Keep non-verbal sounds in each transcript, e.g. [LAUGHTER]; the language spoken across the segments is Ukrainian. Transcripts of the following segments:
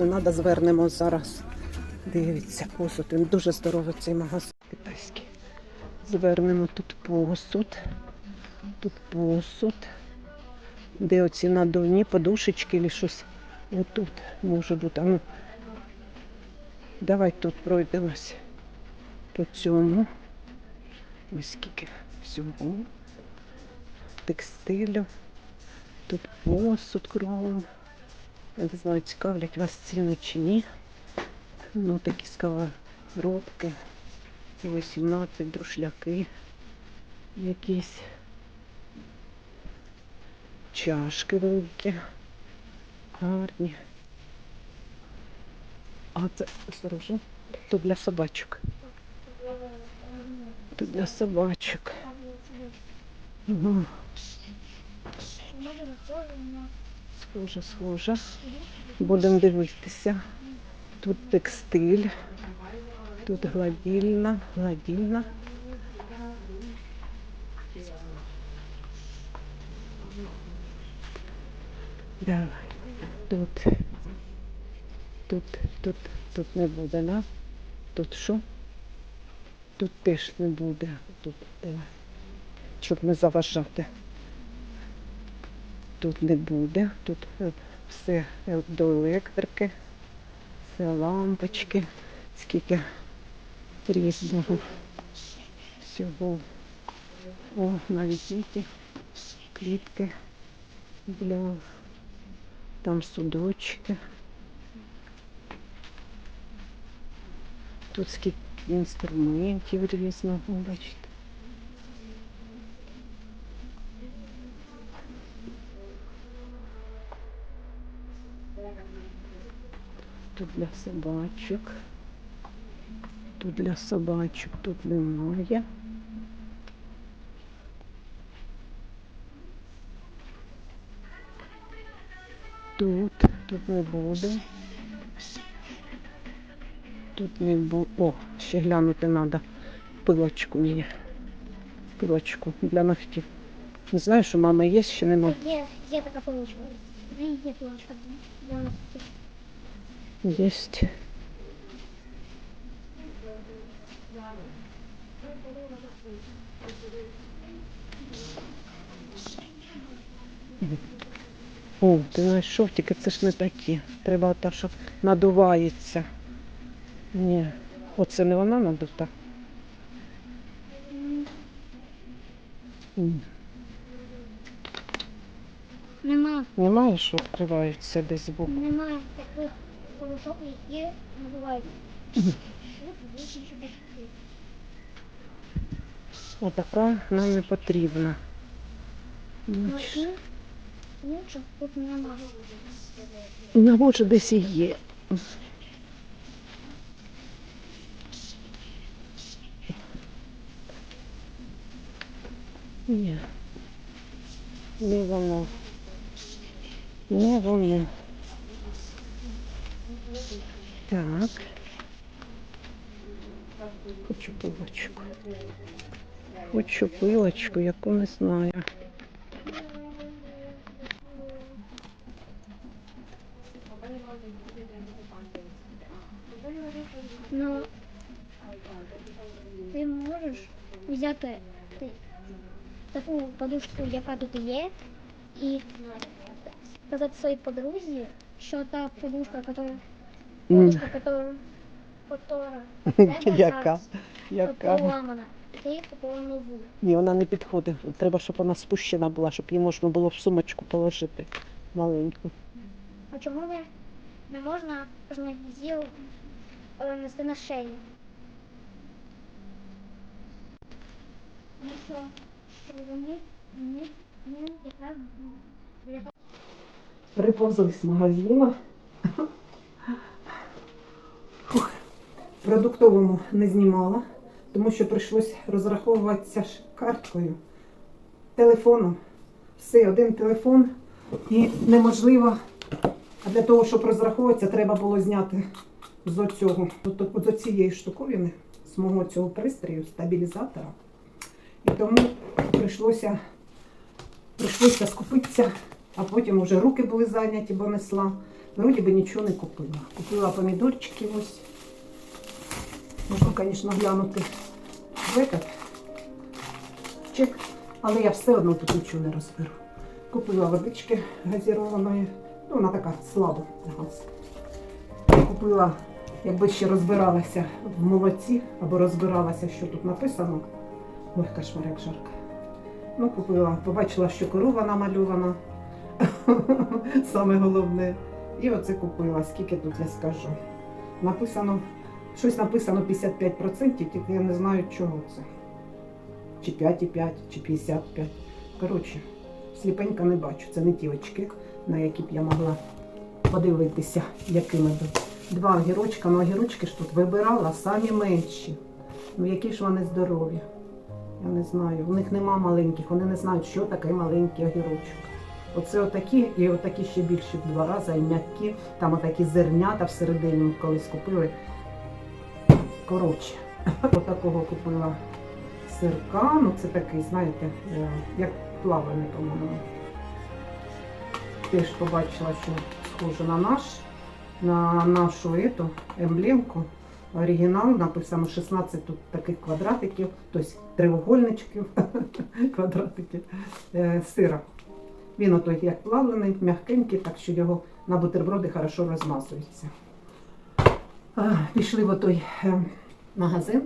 Треба звернемо зараз. Дивіться, посуд. Він дуже здоровий цей магазин китайський. Звернемо тут посуд. Тут посуд. Де оці надувні подушечки чи щось. Отут може бути. Ну, давай тут пройдемось по цьому. Ось скільки всього. Текстилю. Тут посуд кругом. Я не знаю, цікавлять вас ціни чи ні. Ну, такі сковородки. 18 друшляки. Якісь чашки великі. Гарні. А це осторожно. Тут для собачок. Тут для собачок. Угу. Схоже, схоже. Будемо дивитися. Тут текстиль, тут гладільна, гладільна. Давай. Тут, тут, тут, тут не буде, да? Тут що? Тут теж не буде. Тут, давай. Щоб не заважати. Тут не буде. Тут е, все е, до електрики. Це лампочки. Скільки різного всього. О, навіть ці клітки для там судочки. Тут скільки інструментів різного, бачите. Тут для собачок. Тут для собачок тут немає. Тут, тут не буде. Тут не буде. О, ще глянути треба. Пилочку мені. Пилочку для ногтів. Не знаю, що мама є, ще нема. Где, где такая полочка? Где полочка? Где у нас тут? Есть. О, ти знайшов, тільки це ж не такі. Треба та, що надувається. Ні. Оце не вона надута. Нема, Немає, що відкривається десь збоку. нема таких полосок, які називають. Отака нам не потрібна. Ну, Ну, Лучше тут нема. Ну, може, десь і є. Ні. Не воно. Не воно. Так. Хочу пилочку. Хочу пилочку, яку не знаю. Ну, ти можеш взяти ти, таку подушку, яка тут є, і сказати своїй подрузі, що та подушка, яка [LAUGHS] яка Яка? Поламана. Ні, вона не підходить. Треба, щоб вона спущена була, щоб її можна було в сумочку положити маленьку. А чому не, не можна кожне нести на шею? Ну що, яка Приповзли з магазину. Продуктовому не знімала, тому що прийшлось розраховуватися карткою, телефоном. Все, один телефон і неможливо. А для того, щоб розраховуватися, треба було зняти з оцього, з цієї штуковини, з мого цього пристрою, стабілізатора. І тому прийшлося, прийшлося скупитися, а потім вже руки були зайняті, бо несла. Вроді би нічого не купила. Купила помідорчики ось. Можна, звісно, глянути в этот чек, але я все одно тут нічого не розберу. Купила водички газірованої. Ну, вона така слаба газ. Купила, якби ще розбиралася в молоці або розбиралася, що тут написано. Ой, кошмар, як жарко. Ну, купила, побачила, що корова намальована. [LAUGHS] Саме головне. І оце купила. Скільки тут я скажу. Написано, щось написано 55%, тільки я не знаю, чого це. Чи 5,5, чи 55. Коротше, сліпенько не бачу. Це не ті очки, на які б я могла подивитися, якими би. Два огірочка, ну огірочки ж тут вибирала самі менші. Ну які ж вони здорові. Я не знаю. У них нема маленьких, вони не знають, що таке маленький огірочок. Оце отакі, і отакі ще більші в два рази, і м'які. Там отакі зернята всередині колись купили. Коротше, отакого купила сирка. Ну це такий, знаєте, е, як плаваний, по-моєму. Теж побачила, що схоже на наш, на нашу ету, емблемку. Оригінал написано 16 тут таких квадратиків, тобто треугольничків, [LAUGHS] квадратиків е, сира. Він отой як плавлений, м'якенький, так що його на бутерброди хорошо розмазується. Пішли в отой е, магазин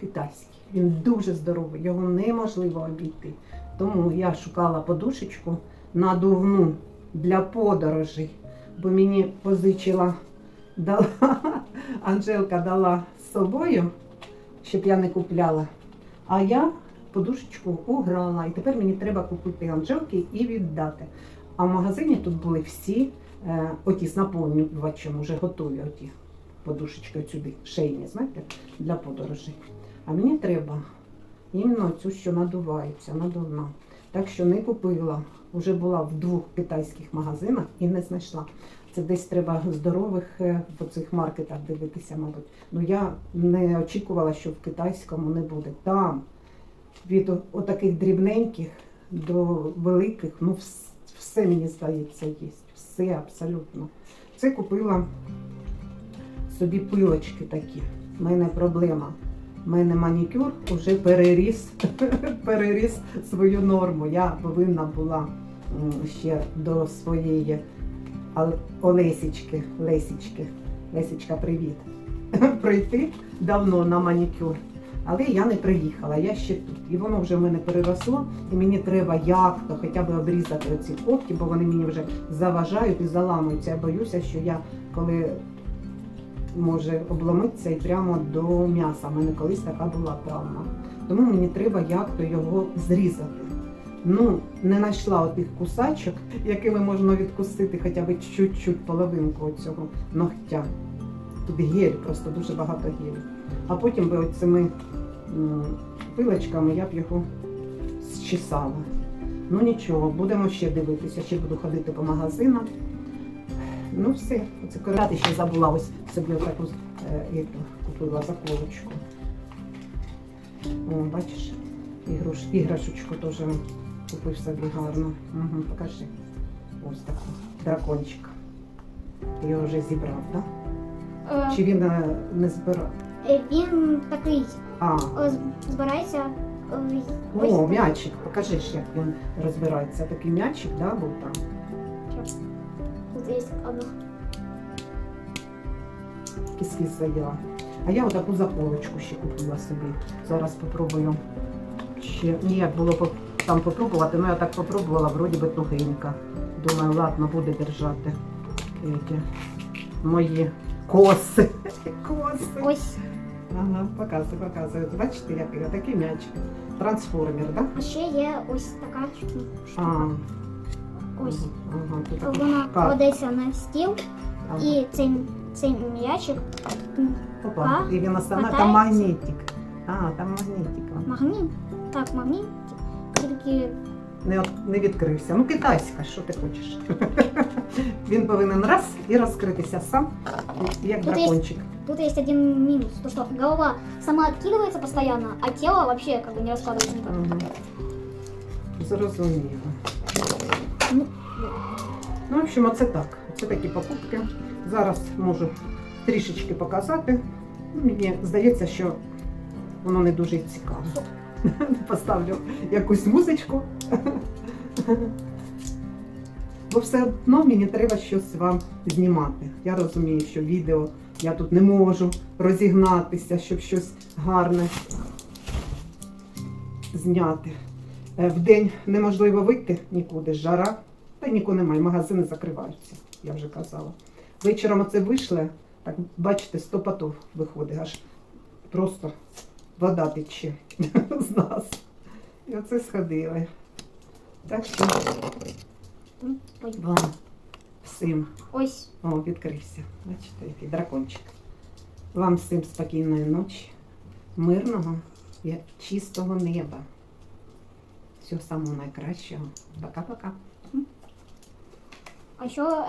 китайський. Він дуже здоровий, його неможливо обійти. Тому я шукала подушечку надувну для подорожей, бо мені позичила дала, [LAUGHS] Анжелка дала з собою, щоб я не купляла. А я подушечку уграла. І тепер мені треба купити Анжелки і віддати. А в магазині тут були всі е, оті з наповнювачем, вже готові оті подушечки сюди, шейні, знаєте, для подорожей. А мені треба іменно цю, що надувається, надувна. Так що не купила. Вже була в двох китайських магазинах і не знайшла. Це десь треба здорових е, в цих маркетах дивитися, мабуть. Ну я не очікувала, що в китайському не буде. Там від отаких дрібненьких до великих, ну все мені здається є. Все абсолютно. Це купила собі пилочки такі. У мене проблема. У мене манікюр вже переріс, [LAUGHS] переріс свою норму. Я повинна була ще до своєї Олесічки, Лесічки, Лесічка, привіт. [LAUGHS] Прийти давно на манікюр. Але я не приїхала, я ще тут. І воно вже в мене переросло, і мені треба як-то хоча б обрізати оці когті, бо вони мені вже заважають і заламуються. Я боюся, що я коли може обломитися і прямо до м'яса. У мене колись така була травма. Тому мені треба як-то його зрізати. Ну, не знайшла отих кусачок, якими можна відкусити хоча б чуть-чуть половинку цього ногтя. Тут гель, просто дуже багато гелю. А потім би оцими пилочками я б його зчесала. Ну нічого, будемо ще дивитися, ще буду ходити по магазинам. Ну все, оце коротати ще забула ось собі таку купила заколочку. О, бачиш, ігруш, іграшечку теж купив собі гарно. Угу, покажи. Ось таку дракончик. Його вже зібрав, так? Да? Чи він е, не збирав? Е, Він такий А, е, збирається. е, о, ось- м'ячик. Покажи, як він розбирається. Такий м'ячик, да, був там. Є одна. кіски зайняла. А я отаку заколочку ще купила собі. Зараз попробую. Ще ніяк було там попробувати, але я так попробувала, вроді би тугенька. Думаю, ладно, буде держати эти мої коси. [LAUGHS] Коси. Ось. Ага, показуй, показуй. Бачите, який такий м'ячик. Трансформер, так? А ще є ось така штука. А, Ось. ага, тут такий Вона кар- кладеться на стіл, ага. і цей, цей м'ячик Опа, а, і він остана, там катається. магнітик. А, там магнітик. магніт. Так, магніт. Тільки не, от- не відкрився. Ну, китайська, що ти хочеш? [LAUGHS] Він повинен раз і розкритися сам, як Тут дракончик. тут есть один минус, то что голова сама откидывается постоянно, а тело вообще как бы не раскладывается никак. Ага. Зрозуміло. Ну, Ну, в общем, оце так. Це такі покупки. Зараз можу трішечки показати. Ну, Мені здається, що воно не дуже цікаво. [LAUGHS] Поставлю якусь музичку. Бо все одно мені треба щось вам знімати. Я розумію, що відео я тут не можу розігнатися, щоб щось гарне зняти. Е, В день неможливо вийти нікуди, жара, та нікого немає, магазини закриваються, я вже казала. Вечором оце вийшли, так бачите, сто потов виходить, аж просто вода тече [LAUGHS] з нас. І оце сходили. Так що вам всім. Ось. О, відкрився. Бачите, який дракончик. Вам всім спокійної ночі, мирного і чистого неба. Всього самого найкращого. Пока-пока. А що